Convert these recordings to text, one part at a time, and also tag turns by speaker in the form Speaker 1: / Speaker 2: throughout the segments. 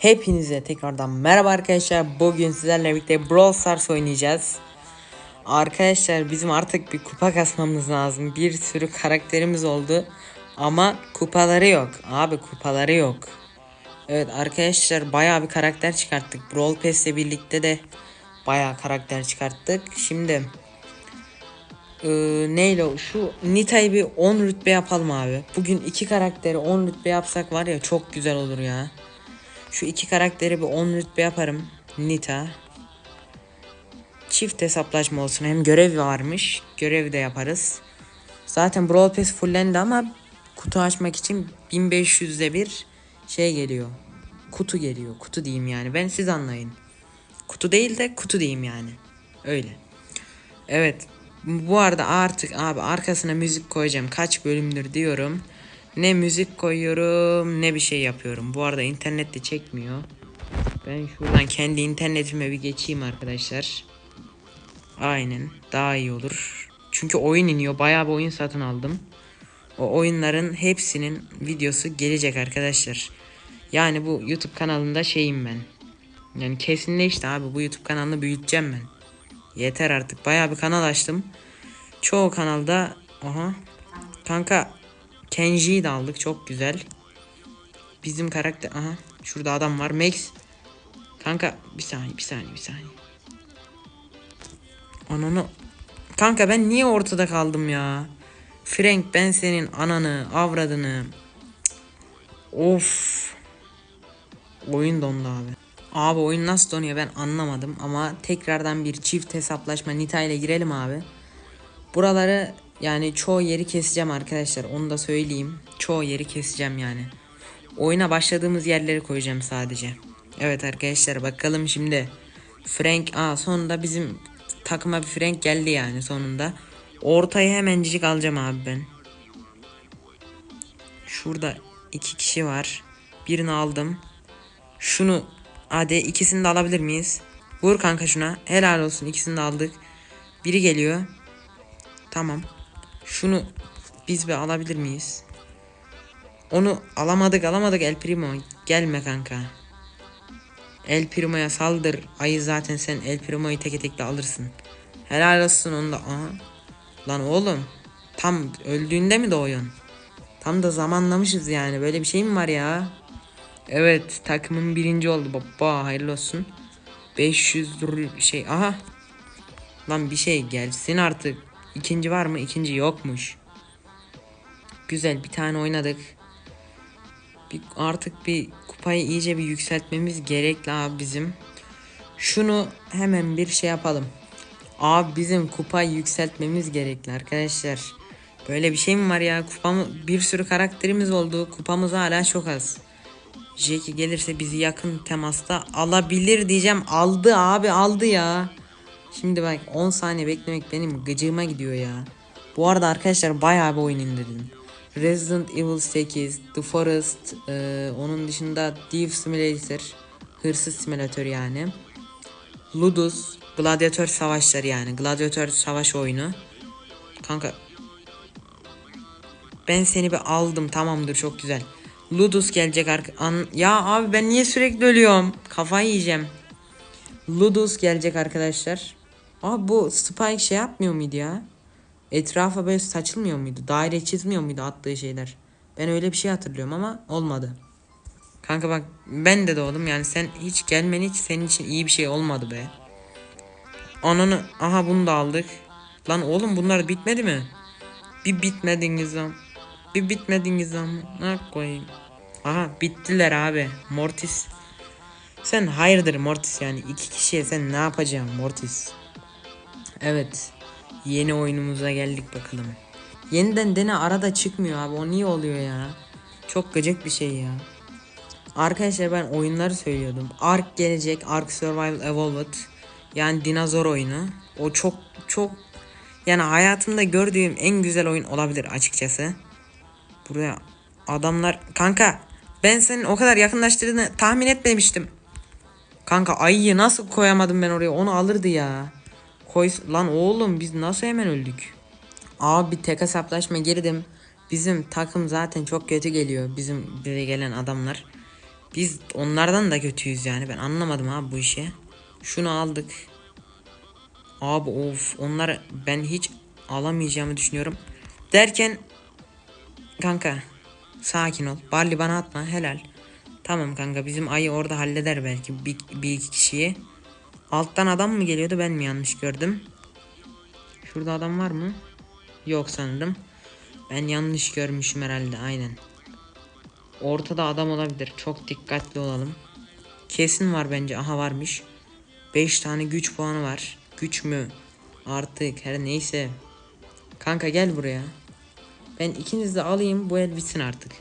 Speaker 1: Hepinize tekrardan merhaba arkadaşlar. Bugün sizlerle birlikte Brawl Stars oynayacağız. Arkadaşlar bizim artık bir kupa kasmamız lazım. Bir sürü karakterimiz oldu. Ama kupaları yok. Abi kupaları yok. Evet arkadaşlar bayağı bir karakter çıkarttık. Brawl Pass'le birlikte de bayağı karakter çıkarttık. Şimdi ee, neyle şu Nita'yı bir 10 rütbe yapalım abi. Bugün iki karakteri 10 rütbe yapsak var ya çok güzel olur ya. Şu iki karakteri bir 10 rütbe yaparım. Nita. Çift hesaplaşma olsun. Hem görev varmış. Görev de yaparız. Zaten Brawl Pass fullendi ama kutu açmak için 1500'de bir şey geliyor. Kutu geliyor. Kutu diyeyim yani. Ben siz anlayın. Kutu değil de kutu diyeyim yani. Öyle. Evet. Bu arada artık abi arkasına müzik koyacağım. Kaç bölümdür diyorum. Ne müzik koyuyorum ne bir şey yapıyorum. Bu arada internet de çekmiyor. Ben şuradan kendi internetime bir geçeyim arkadaşlar. Aynen daha iyi olur. Çünkü oyun iniyor. Bayağı bir oyun satın aldım. O oyunların hepsinin videosu gelecek arkadaşlar. Yani bu YouTube kanalında şeyim ben. Yani kesinleşti abi bu YouTube kanalını büyüteceğim ben. Yeter artık. Bayağı bir kanal açtım. Çoğu kanalda aha kanka Kenji'yi de aldık çok güzel. Bizim karakter aha şurada adam var Max. Kanka bir saniye bir saniye bir saniye. Ananı Kanka ben niye ortada kaldım ya? Frank ben senin ananı, avradını. Of. Oyun dondu abi. Abi oyun nasıl donuyor ben anlamadım ama tekrardan bir çift hesaplaşma Nita ile girelim abi. Buraları yani çoğu yeri keseceğim arkadaşlar onu da söyleyeyim. Çoğu yeri keseceğim yani. Oyuna başladığımız yerleri koyacağım sadece. Evet arkadaşlar bakalım şimdi. Frank aa sonunda bizim takıma bir Frank geldi yani sonunda. Ortayı hemencik alacağım abi ben. Şurada iki kişi var. Birini aldım. Şunu hadi ikisini de alabilir miyiz? Vur kanka şuna. Helal olsun ikisini de aldık. Biri geliyor. Tamam. Şunu biz bir alabilir miyiz? Onu alamadık alamadık El Primo. Gelme kanka. El Primo'ya saldır. Ayı zaten sen El Primo'yu teke tekle alırsın. Helal olsun onu da. Aha. Lan oğlum. Tam öldüğünde mi doğuyorsun? Tam da zamanlamışız yani. Böyle bir şey mi var ya? Evet takımın birinci oldu baba hayırlı olsun. 500 dur şey aha. Lan bir şey gelsin artık. İkinci var mı? İkinci yokmuş. Güzel bir tane oynadık. Bir, artık bir kupayı iyice bir yükseltmemiz gerekli abi bizim. Şunu hemen bir şey yapalım. Abi bizim kupayı yükseltmemiz gerekli arkadaşlar. Böyle bir şey mi var ya? Kupamı bir sürü karakterimiz oldu. Kupamız hala çok az. Jackie gelirse bizi yakın temasta alabilir diyeceğim. Aldı abi aldı ya. Şimdi bak 10 saniye beklemek benim gıcığıma gidiyor ya. Bu arada arkadaşlar bayağı bir oyun indirdim. Resident Evil 8, The Forest, e, onun dışında Thief Simulator, hırsız simülatör yani. Ludus, gladyatör savaşları yani. Gladyatör savaş oyunu. Kanka ben seni bir aldım tamamdır çok güzel. Ludus gelecek an ya abi ben niye sürekli ölüyorum? Kafayı yiyeceğim. Ludus gelecek arkadaşlar. Abi bu Spike şey yapmıyor muydu ya? Etrafa böyle saçılmıyor muydu? Daire çizmiyor muydu attığı şeyler? Ben öyle bir şey hatırlıyorum ama olmadı. Kanka bak ben de doğdum yani sen hiç gelmen hiç senin için iyi bir şey olmadı be. Ananı aha bunu da aldık. Lan oğlum bunlar bitmedi mi? Bir bitmediniz lan. Bir bitmediniz lan. Ne koyayım. Aha bittiler abi. Mortis. Sen hayırdır Mortis yani iki kişiye sen ne yapacaksın Mortis? Evet. Yeni oyunumuza geldik bakalım. Yeniden dene arada çıkmıyor abi. O niye oluyor ya? Çok gıcık bir şey ya. Arkadaşlar ben oyunları söylüyordum. Ark gelecek. Ark Survival Evolved. Yani dinozor oyunu. O çok çok yani hayatımda gördüğüm en güzel oyun olabilir açıkçası. Buraya adamlar kanka ben senin o kadar yakınlaştırdığını tahmin etmemiştim. Kanka ayıyı nasıl koyamadım ben oraya onu alırdı ya. Koy lan oğlum biz nasıl hemen öldük? Abi tek hesaplaşma girdim. Bizim takım zaten çok kötü geliyor. Bizim bize gelen adamlar. Biz onlardan da kötüyüz yani. Ben anlamadım abi bu işi. Şunu aldık. Abi of onları ben hiç alamayacağımı düşünüyorum. Derken kanka sakin ol. Barley bana atma helal. Tamam kanka bizim ayı orada halleder belki bir, bir iki kişiyi. Alttan adam mı geliyordu ben mi yanlış gördüm? Şurada adam var mı? Yok sanırım. Ben yanlış görmüşüm herhalde aynen. Ortada adam olabilir. Çok dikkatli olalım. Kesin var bence. Aha varmış. 5 tane güç puanı var. Güç mü? Artık her neyse. Kanka gel buraya. Ben ikinizi de alayım bu el bitsin artık.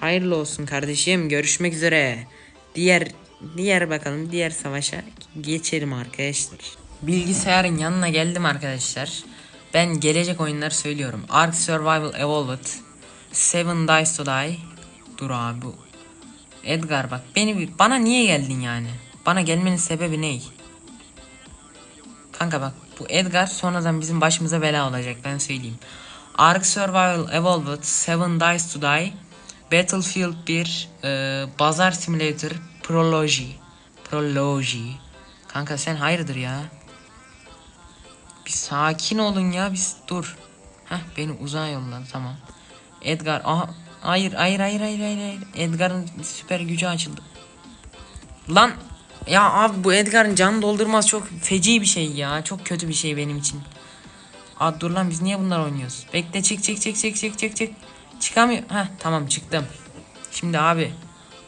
Speaker 1: Hayırlı olsun kardeşim. Görüşmek üzere. Diğer diğer bakalım diğer savaşa geçelim arkadaşlar. Bilgisayarın yanına geldim arkadaşlar. Ben gelecek oyunları söylüyorum. Ark Survival Evolved, Seven Dice to Die. Dur abi. Edgar bak beni bana niye geldin yani? Bana gelmenin sebebi ne? Kanka bak bu Edgar sonradan bizim başımıza bela olacak ben söyleyeyim. Ark Survival Evolved, Seven Dice to Die, Battlefield 1, e, Bazar Simulator, Prology. Prology. Kanka sen hayırdır ya? Bir sakin olun ya biz dur. Heh beni uzağa yolladı tamam. Edgar aha hayır hayır hayır hayır hayır. Edgar'ın süper gücü açıldı. Lan ya abi bu Edgar'ın can doldurmaz çok feci bir şey ya. Çok kötü bir şey benim için. Aa dur lan biz niye bunlar oynuyoruz? Bekle çık çık çık çık çık çık çık. Çıkamıyor. Heh tamam çıktım. Şimdi abi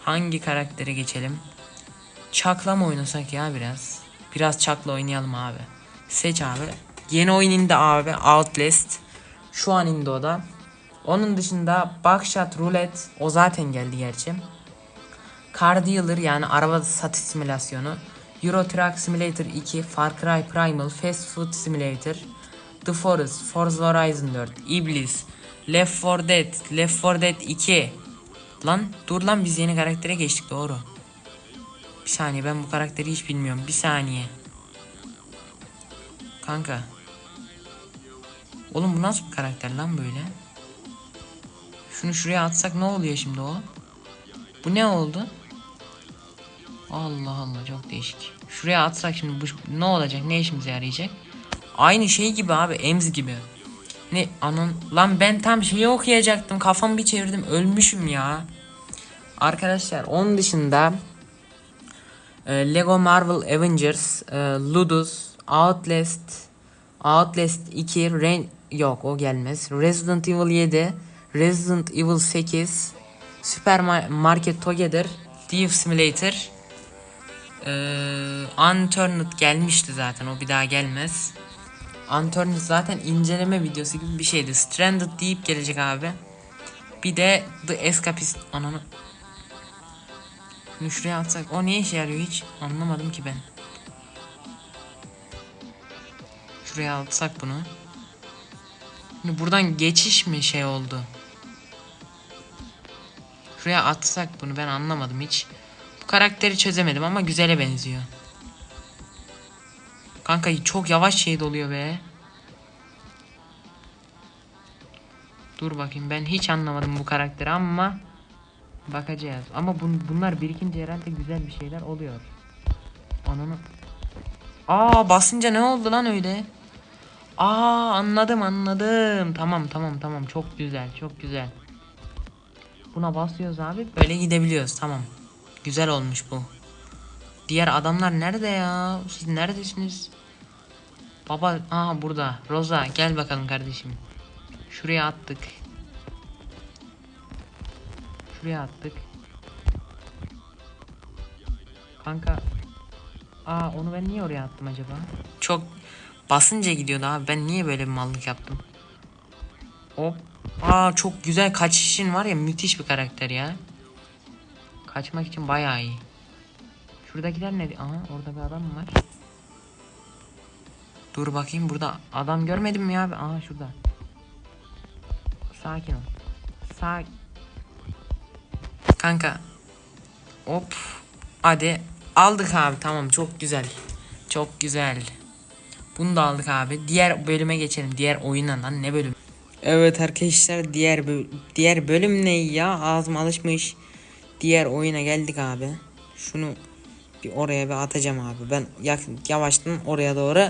Speaker 1: hangi karaktere geçelim? Çakla mı oynasak ya biraz? Biraz çakla oynayalım abi. Seç abi. Yeni oyun indi abi. Outlast. Şu an indi o da. Onun dışında Buckshot Roulette. O zaten geldi gerçi. Car Dealer yani araba satış simülasyonu. Euro Truck Simulator 2, Far Cry Primal, Fast Food Simulator, The Forest, Forza Horizon 4, Iblis, Left 4 Dead, Left 4 Dead 2. Lan dur lan biz yeni karaktere geçtik doğru. Bir saniye ben bu karakteri hiç bilmiyorum. Bir saniye. Kanka. Oğlum bu nasıl bir karakter lan böyle? Şunu şuraya atsak ne oluyor şimdi o? Bu ne oldu? Allah Allah çok değişik. Şuraya atsak şimdi bu ne olacak? Ne işimize yarayacak? Aynı şey gibi abi, Ems gibi. Ne anan lan ben tam şeyi okuyacaktım. Kafamı bir çevirdim. Ölmüşüm ya. Arkadaşlar onun dışında e, Lego Marvel Avengers, e, Ludus, Outlast, Outlast 2, Rain yok o gelmez. Resident Evil 7, Resident Evil 8, Super Ma- Market Together, Thief Simulator, e, Unturned gelmişti zaten o bir daha gelmez. Unturned zaten inceleme videosu gibi bir şeydi. Stranded deyip gelecek abi. Bir de The Escapist ananı. Şunu şuraya atsak. O niye işe yarıyor hiç anlamadım ki ben. Şuraya atsak bunu. Şimdi buradan geçiş mi şey oldu? Şuraya atsak bunu ben anlamadım hiç. Bu karakteri çözemedim ama güzele benziyor. Kanka çok yavaş şey doluyor be. Dur bakayım ben hiç anlamadım bu karakteri ama bakacağız. Ama bun- bunlar birikince herhalde güzel bir şeyler oluyor. Ananı. Aa basınca ne oldu lan öyle? Aa anladım anladım. Tamam tamam tamam çok güzel çok güzel. Buna basıyoruz abi böyle gidebiliyoruz tamam. Güzel olmuş bu. Diğer adamlar nerede ya? Siz neredesiniz? Baba aha burada. Roza gel bakalım kardeşim. Şuraya attık. Şuraya attık. Kanka. Aa onu ben niye oraya attım acaba? Çok basınca gidiyordu abi. Ben niye böyle bir mallık yaptım? Hop. Aa çok güzel kaçışın var ya müthiş bir karakter ya. Kaçmak için bayağı iyi. Şuradakiler ne? Aha orada bir adam var? Dur bakayım burada adam görmedim mi abi? Aha şurada. Sakin ol. Sakin. Kanka. Hop. Hadi. Aldık abi tamam çok güzel. Çok güzel. Bunu da aldık abi. Diğer bölüme geçelim. Diğer oyuna lan ne bölüm? Evet arkadaşlar diğer diğer bölüm ne ya? Ağzım alışmış. diğer oyuna geldik abi. Şunu bir oraya bir atacağım abi. Ben yavaştan oraya doğru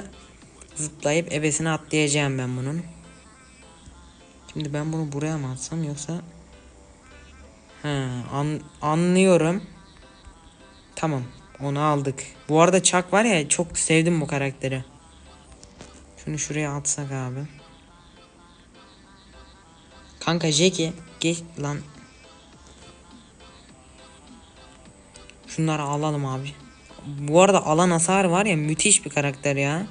Speaker 1: zıplayıp ebesine atlayacağım ben bunun. Şimdi ben bunu buraya mı atsam yoksa He, an- anlıyorum. Tamam. Onu aldık. Bu arada Chuck var ya çok sevdim bu karakteri. Şunu şuraya atsak abi. Kanka Jackie geç lan. Şunları alalım abi. Bu arada alan hasar var ya müthiş bir karakter ya.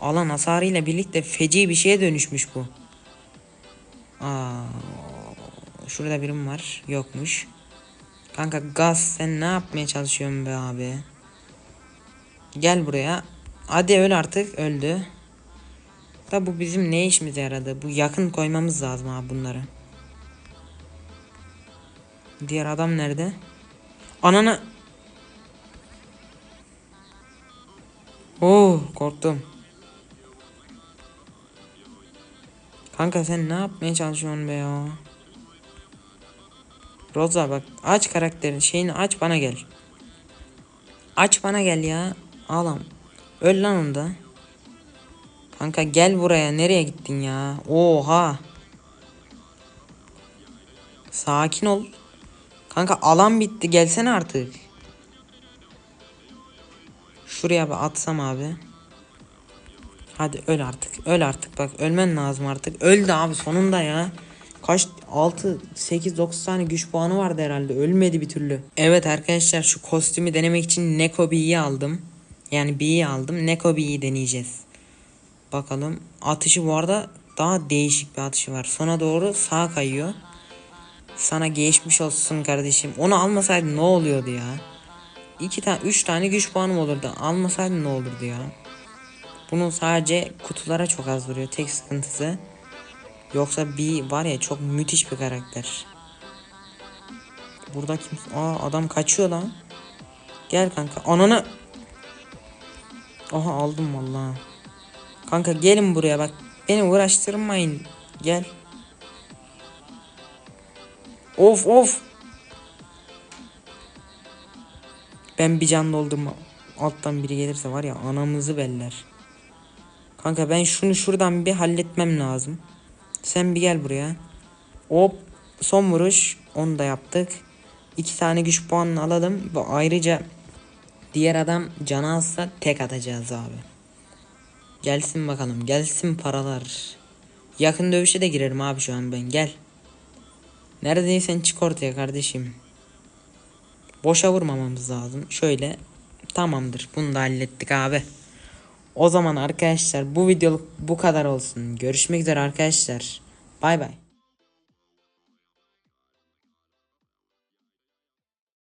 Speaker 1: Alan hasarıyla birlikte feci bir şeye dönüşmüş bu. Aa, şurada birim var. Yokmuş. Kanka gaz sen ne yapmaya çalışıyorsun be abi? Gel buraya. Hadi öl artık. Öldü. Da bu bizim ne işimize yaradı? Bu yakın koymamız lazım abi bunları. Diğer adam nerede? Ananı. Oo korktum. Kanka sen ne yapmaya çalışıyorsun be ya? Roza bak aç karakterin şeyini aç bana gel. Aç bana gel ya. Ağlam. Öl lan onda. Kanka gel buraya. Nereye gittin ya? Oha. Sakin ol. Kanka alan bitti. Gelsene artık. Şuraya bir atsam abi. Hadi öl artık. Öl artık bak. Ölmen lazım artık. Öldü abi sonunda ya. Kaç 6 8 9 tane güç puanı vardı herhalde. Ölmedi bir türlü. Evet arkadaşlar şu kostümü denemek için Neko B'yi aldım. Yani B'yi aldım. Neko B'yi deneyeceğiz. Bakalım. Atışı bu arada daha değişik bir atışı var. Sona doğru sağa kayıyor. Sana geçmiş olsun kardeşim. Onu almasaydın ne oluyordu ya? İki tane, üç tane güç puanım olurdu. Almasaydın ne olurdu ya? Bunun sadece kutulara çok az vuruyor. Tek sıkıntısı. Yoksa bir var ya çok müthiş bir karakter. Burada kim? Aa adam kaçıyor lan. Gel kanka. Ananı. Aha aldım vallahi. Kanka gelin buraya bak. Beni uğraştırmayın. Gel. Of of. Ben bir can doldurma. Alttan biri gelirse var ya anamızı beller. Kanka ben şunu şuradan bir halletmem lazım. Sen bir gel buraya. Hop. Son vuruş. Onu da yaptık. İki tane güç puanını alalım. Ve ayrıca diğer adam canı alsa tek atacağız abi. Gelsin bakalım. Gelsin paralar. Yakın dövüşe de girerim abi şu an ben. Gel. Neredeysen çık ortaya kardeşim. Boşa vurmamamız lazım. Şöyle. Tamamdır. Bunu da hallettik abi. O zaman arkadaşlar bu videoluk bu kadar olsun. Görüşmek üzere arkadaşlar. Bay bay.